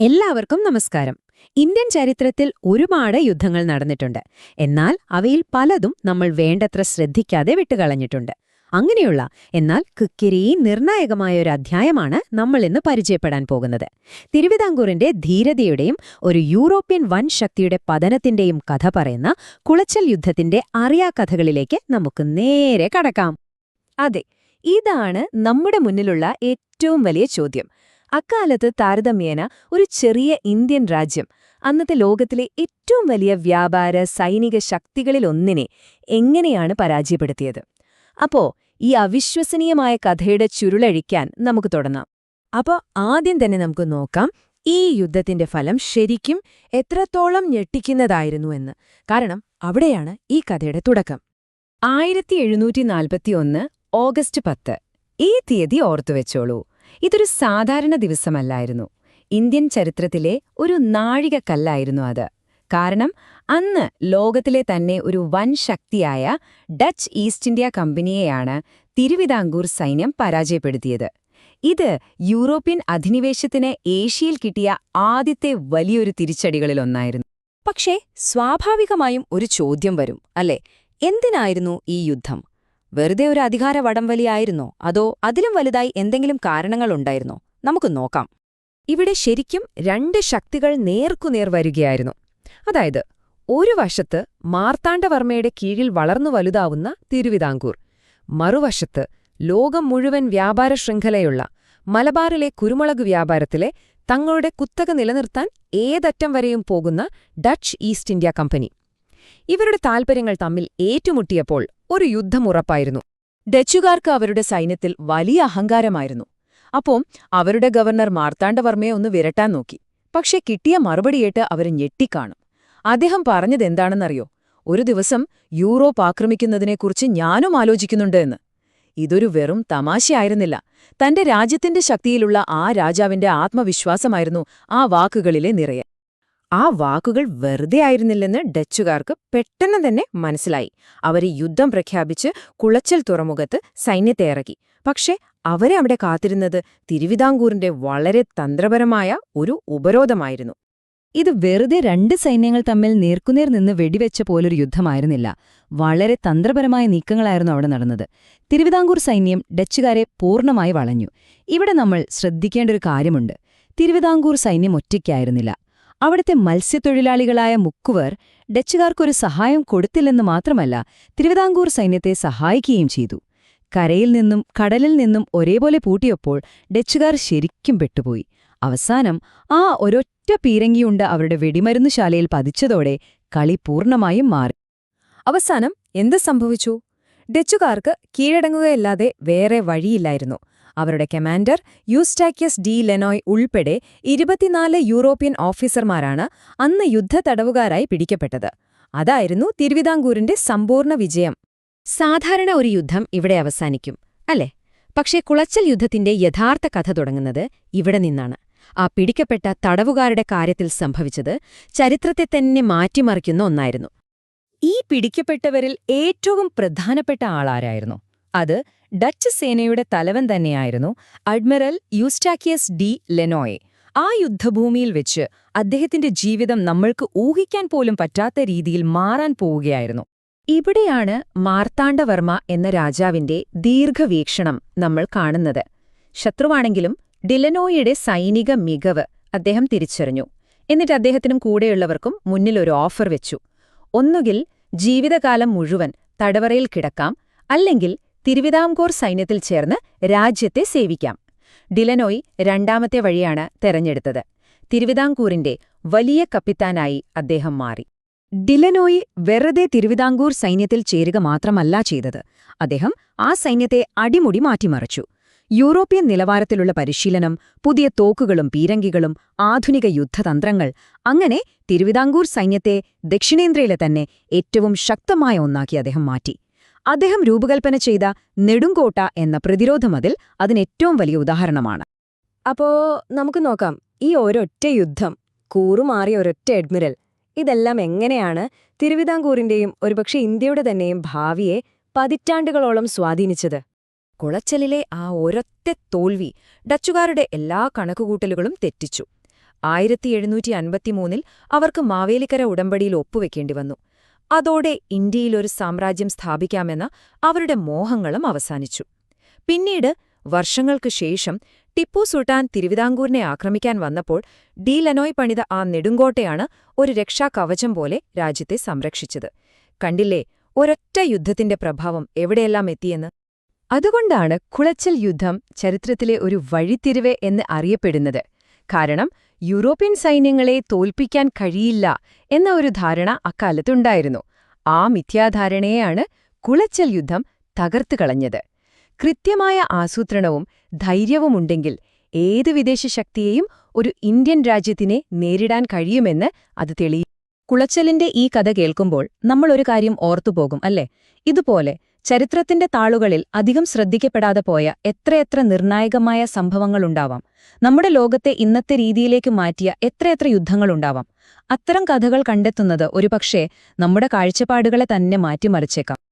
എല്ലാവർക്കും നമസ്കാരം. ഇന്ത്യൻ ചരിത്രത്തിൽ ഒരുപാട് യുദ്ധങ്ങൾ നടന്നിട്ടുണ്ട്. എന്നാൽ അവയിൽ പലതും നമ്മൾ വേണ്ടത്ര ശ്രദ്ധിക്കാതെ വിട്ടുകളഞ്ഞിട്ടുണ്ട്. അങ്ങനെയുള്ള എന്നാൽ കിക്കിരി നിർണായകമായ ഒരു അധ്യായമാണ് നമ്മൾ ഇന്ന് പരിചയപ്പെടാൻ പോകുന്നത്. തിരുവിതാംകൂറിന്റെ ധീരതയുടെയും ഒരു യൂറോപ്യൻ വൻ ശക്തിയുടെ പതനത്തിന്റെയും കഥ പറയുന്ന കുളച്ചൽ യുദ്ധത്തിന്റെ അറിയാക്കഥകളിലേക്ക് നമുക്ക് നേരെ കടക്കാം. അതെ ഇതാണ് നമ്മുടെ മുന്നിലുള്ള ഏറ്റവും വലിയ ചോദ്യം. അക്കാലത്ത് താരതമ്യേന ഒരു ചെറിയ ഇന്ത്യൻ രാജ്യം. അന്നത്തെ ലോകത്തിലെ ഏറ്റവും വലിയ വ്യാപാര സൈനിക ശക്തികളിലൊന്നിനെ എങ്ങനെയാണ് പരാജയപ്പെടുത്തിയത്? അപ്പോ ഈ അവിശ്വസനീയമായ കഥയുടെ ചുരുളഴിക്കാൻ നമുക്ക് തുടങ്ങാം. അപ്പോ ആദ്യം തന്നെ നമുക്ക് നോക്കാം ഈ യുദ്ധത്തിന്റെ ഫലം ശരിക്കും എത്രത്തോളം ഞെട്ടിക്കുന്നതായിരുന്നു എന്ന്. കാരണം അവിടെയാണ് ഈ കഥയുടെ തുടക്കം. ആയിരത്തി എഴുന്നൂറ്റി നാൽപ്പത്തിയൊന്ന് ഓഗസ്റ്റ് പത്ത്. ഈ തീയതി ഓർത്തുവെച്ചോളൂ. ഇതൊരു സാധാരണ ദിവസമല്ലായിരുന്നു. ഇന്ത്യൻ ചരിത്രത്തിലെ ഒരു നാഴികക്കല്ലായിരുന്നു അത്. കാരണം അന്ന് ലോകത്തിലെ തന്നെ ഒരു വൻ ശക്തിയായ ഡച്ച് ഈസ്റ്റ് ഇന്ത്യ കമ്പനിയെയാണ് തിരുവിതാംകൂർ സൈന്യം പരാജയപ്പെടുത്തിയത്. ഇത് യൂറോപ്യൻ അധിനിവേശത്തിന് ഏഷ്യയിൽ കിട്ടിയ ആദ്യത്തെ വലിയൊരു തിരിച്ചടികളിലൊന്നായിരുന്നു. പക്ഷേ സ്വാഭാവികമായും ഒരു ചോദ്യം വരും അല്ലേ? എന്തിനായിരുന്നു ഈ യുദ്ധം? വെറുതെ ഒരു അധികാര വടംവലിയായിരുന്നോ? അതോ അതിലും വലുതായി എന്തെങ്കിലും കാരണങ്ങളുണ്ടായിരുന്നോ? നമുക്ക് നോക്കാം. ഇവിടെ ശരിക്കും രണ്ട് ശക്തികൾ നേർക്കുനേർ വരികയായിരുന്നു. അതായത് ഒരു വശത്ത് മാർത്താണ്ഡവർമ്മയുടെ കീഴിൽ വളർന്നു വലുതാവുന്ന തിരുവിതാംകൂർ മറുവശത്ത് ലോകം മുഴുവൻ വ്യാപാര ശൃംഖലയുള്ള മലബാറിലെ കുരുമുളക് വ്യാപാരത്തിലെ തങ്ങളുടെ കുത്തക നിലനിർത്താൻ ഏതറ്റം വരെയും പോകുന്ന ഡച്ച് ഈസ്റ്റ് ഇന്ത്യ കമ്പനി. ഇവരുടെ താൽപ്പര്യങ്ങൾ തമ്മിൽ ഏറ്റുമുട്ടിയപ്പോൾ ഒരു യുദ്ധം ഉറപ്പായിരുന്നു. ഡച്ചുകാർക്ക് അവരുടെ സൈന്യത്തിൽ വലിയ അഹങ്കാരമായിരുന്നു. അപ്പോൾ അവരുടെ ഗവർണർ മാർത്താണ്ഡവർമ്മയെ ഒന്ന് വിരട്ടാൻ നോക്കി. പക്ഷെ കിട്ടിയ മറുപടിയേട്ട് അവർ ഞെട്ടിക്കാണും. അദ്ദേഹം പറഞ്ഞതെന്താണെന്നറിയോ ഒരു ദിവസം യൂറോപ്പ് ആക്രമിക്കുന്നതിനെക്കുറിച്ച് ഞാനും ആലോചിക്കുന്നുണ്ട് എന്ന്. ഇതൊരു വെറും തമാശയായിരുന്നില്ല. തന്റെ രാജ്യത്തിന്റെ ശക്തിയിലുള്ള ആ രാജാവിന്റെ ആത്മവിശ്വാസമായിരുന്നു ആ വാക്കുകളിലെ നിറയെ. ആ വാക്കുകൾ വെറുതെ ആയിരുന്നില്ലെന്ന് ഡച്ചുകാർക്ക് പെട്ടെന്ന് തന്നെ മനസ്സിലായി. അവർ യുദ്ധം പ്രഖ്യാപിച്ച് കുളച്ചൽ തുറമുഖത്ത് സൈന്യത്തെ ഇറക്കി. പക്ഷേ അവരെ അവിടെ കാത്തിരുന്നത് തിരുവിതാംകൂറിന്റെ വളരെ തന്ത്രപരമായ ഒരു ഉപരോധമായിരുന്നു. ഇത് വെറുതെ രണ്ട് സൈന്യങ്ങൾ തമ്മിൽ നേർക്കുനേർ നിന്ന് വെടിവെച്ച പോലൊരു യുദ്ധമായിരുന്നില്ല. വളരെ തന്ത്രപരമായ നീക്കങ്ങളായിരുന്നു അവിടെ നടന്നത്. തിരുവിതാംകൂർ സൈന്യം ഡച്ചുകാരെ പൂർണമായി വളഞ്ഞു. ഇവിടെ നമ്മൾ ശ്രദ്ധിക്കേണ്ട ഒരു കാര്യമുണ്ട്. തിരുവിതാംകൂർ സൈന്യം ഒറ്റയ്ക്കായിരുന്നില്ല. അവിടുത്തെ മത്സ്യത്തൊഴിലാളികളായ മുക്കുവർ ഡച്ചുകാർക്കൊരു സഹായം കൊടുത്തില്ലെന്ന് മാത്രമല്ല തിരുവിതാംകൂർ സൈന്യത്തെ സഹായിക്കുകയും ചെയ്തു. കരയിൽ നിന്നും കടലിൽ നിന്നും ഒരേപോലെ പൂട്ടിയപ്പോൾ ഡച്ചുകാർ ശരിക്കും പെട്ടുപോയി. അവസാനം ആ ഒരൊറ്റ പീരങ്കിയുണ്ട് അവരുടെ വെടിമരുന്നുശാലയിൽ പതിച്ചതോടെ കളി പൂർണമായും മാറി. അവസാനം എന്ത് സംഭവിച്ചു? ഡച്ചുകാർക്ക് കീഴടങ്ങുകയല്ലാതെ വേറെ വഴിയില്ലായിരുന്നു. അവരുടെ കമാൻഡർ യൂസ്റ്റാക്യസ് ഡി ലെനോയ് ഉൾപ്പെടെ ഇരുപത്തിനാല് യൂറോപ്യൻ ഓഫീസർമാരാണ് അന്ന് യുദ്ധ തടവുകാരായി പിടിക്കപ്പെട്ടത്. അതായിരുന്നു തിരുവിതാംകൂറിന്റെ സമ്പൂർണ വിജയം. സാധാരണ ഒരു യുദ്ധം ഇവിടെ അവസാനിക്കും അല്ലേ? പക്ഷേ കുളച്ചൽ യുദ്ധത്തിന്റെ യഥാർത്ഥ കഥ തുടങ്ങുന്നത് ഇവിടെ നിന്നാണ്. ആ പിടിക്കപ്പെട്ട തടവുകാരുടെ കാര്യത്തിൽ സംഭവിച്ചത് ചരിത്രത്തെ തന്നെ മാറ്റിമറിക്കുന്ന ഒന്നായിരുന്നു. ഈ പിടിക്കപ്പെട്ടവരിൽ ഏറ്റവും പ്രധാനപ്പെട്ട ആളാരായിരുന്നു? അത് ഡച്ച് സേനയുടെ തലവൻ തന്നെയായിരുന്നു അഡ്മിറൽ യൂസ്റ്റാക്കിയസ് ഡി ലെനോയെ. ആ യുദ്ധഭൂമിയിൽ വെച്ച് അദ്ദേഹത്തിന്റെ ജീവിതം നമ്മൾക്ക് ഊഹിക്കാൻ പോലും പറ്റാത്ത രീതിയിൽ മാറാൻ പോവുകയായിരുന്നു. ഇവിടെയാണ് മാർത്താണ്ഡവർമ്മ എന്ന രാജാവിന്റെ ദീർഘവീക്ഷണം നമ്മൾ കാണുന്നത്. ശത്രുവാണെങ്കിലും ഡിലനോയുടെ സൈനിക മികവ് അദ്ദേഹം തിരിച്ചറിഞ്ഞു. എന്നിട്ട് അദ്ദേഹത്തിനും കൂടെയുള്ളവർക്കും മുന്നിലൊരു ഓഫർ വെച്ചു. ഒന്നുകിൽ ജീവിതകാലം മുഴുവൻ തടവറയിൽ കിടക്കാം അല്ലെങ്കിൽ തിരുവിതാംകൂർ സൈന്യത്തിൽ ചേർന്ന് രാജ്യത്തെ സേവിക്കാം. ഡിലനോയ് രണ്ടാമത്തെ വഴിയാണ് തെരഞ്ഞെടുത്തത്. തിരുവിതാംകൂറിന്റെ വലിയ കപ്പിത്താനായി അദ്ദേഹം മാറി. ഡിലനോയി വെറുതെ തിരുവിതാംകൂർ സൈന്യത്തിൽ ചേരുക മാത്രമല്ല ചെയ്തത്. അദ്ദേഹം ആ സൈന്യത്തെ അടിമുടി മാറ്റിമറിച്ചു. യൂറോപ്യൻ നിലവാരത്തിലുള്ള പരിശീലനം പുതിയ തോക്കുകളും പീരങ്കികളും ആധുനിക യുദ്ധതന്ത്രങ്ങൾ അങ്ങനെ തിരുവിതാംകൂർ സൈന്യത്തെ ദക്ഷിണേന്ത്യയിലെ തന്നെ ഏറ്റവും ശക്തമായ ഒന്നാക്കി അദ്ദേഹം മാറ്റി. അദ്ദേഹം രൂപകൽപ്പന ചെയ്ത നെടുങ്കോട്ട എന്ന പ്രതിരോധമതിൽ അതിനേറ്റവും വലിയ ഉദാഹരണമാണ്. അപ്പോ നമുക്ക് നോക്കാം. ഈ ഒരൊറ്റ യുദ്ധം കൂറുമാറിയ ഒരൊറ്റ അഡ്മിറൽ ഇതെല്ലാം എങ്ങനെയാണ് തിരുവിതാംകൂറിന്റെയും ഒരുപക്ഷെ ഇന്ത്യയുടെ തന്നെയും ഭാവിയെ പതിറ്റാണ്ടുകളോളം സ്വാധീനിച്ചത്? കുളച്ചലിലെ ആ ഒരൊറ്റ തോൽവി ഡച്ചുകാരുടെ എല്ലാ കണക്കുകൂട്ടലുകളും തെറ്റിച്ചു. ആയിരത്തി എഴുന്നൂറ്റി അൻപത്തിമൂന്നിൽ അവർക്ക് മാവേലിക്കര ഉടമ്പടിയിൽ ഒപ്പുവെക്കേണ്ടി വന്നു. അതോടെ ഇന്ത്യയിലൊരു സാമ്രാജ്യം സ്ഥാപിക്കാമെന്ന അവരുടെ മോഹങ്ങളും അവസാനിച്ചു. പിന്നീട് വർഷങ്ങൾക്കു ശേഷം ടിപ്പു സുൽത്താൻ തിരുവിതാംകൂറിനെ ആക്രമിക്കാൻ വന്നപ്പോൾ ഡി ലനോയ് പണിത ആ നെടുങ്കോട്ടയാണ് ഒരു രക്ഷാകവചം പോലെ രാജ്യത്തെ സംരക്ഷിച്ചത്. കണ്ടില്ലേ ഒരൊറ്റ യുദ്ധത്തിന്റെ പ്രഭാവം എവിടെയെല്ലാം എത്തിയെന്ന്? അതുകൊണ്ടാണ് കുളച്ചൽ യുദ്ധം ചരിത്രത്തിലെ ഒരു വഴിത്തിരിവ് എന്ന് അറിയപ്പെടുന്നത്. കാരണം യൂറോപ്യൻ സൈന്യങ്ങളെ തോൽപ്പിക്കാൻ കഴിയില്ല എന്ന ഒരു ധാരണ അക്കാലത്തുണ്ടായിരുന്നു. ആ മിഥ്യാധാരണയെയാണ് കുളച്ചൽ യുദ്ധം തകർത്തു കളഞ്ഞത് കൃത്യമായ ആസൂത്രണവും ധൈര്യവുമുണ്ടെങ്കിൽ ഏത് വിദേശ ശക്തിയെയും ഒരു ഇന്ത്യൻ രാജ്യത്തിനെ നേരിടാൻ കഴിയുമെന്ന് അത് തെളിയി കുളച്ചലിന്റെ ഈ കഥ കേൾക്കുമ്പോൾ നമ്മൾ ഒരു കാര്യം ഓർത്തുപോകും അല്ലേ? ഇതുപോലെ ചരിത്രത്തിന്റെ താളുകളിൽ അധികം ശ്രദ്ധിക്കപ്പെടാതെ പോയ എത്രയെത്ര നിർണായകമായ സംഭവങ്ങളുണ്ടാവാം. നമ്മുടെ ലോകത്തെ ഇന്നത്തെ രീതിയിലേക്ക് മാറ്റിയ എത്രയെത്ര യുദ്ധങ്ങളുണ്ടാവാം. അത്തരം കഥകൾ കണ്ടെത്തുന്നത് ഒരുപക്ഷേ നമ്മുടെ കാഴ്ചപ്പാടുകളെ തന്നെ മാറ്റിമറിച്ചേക്കാം.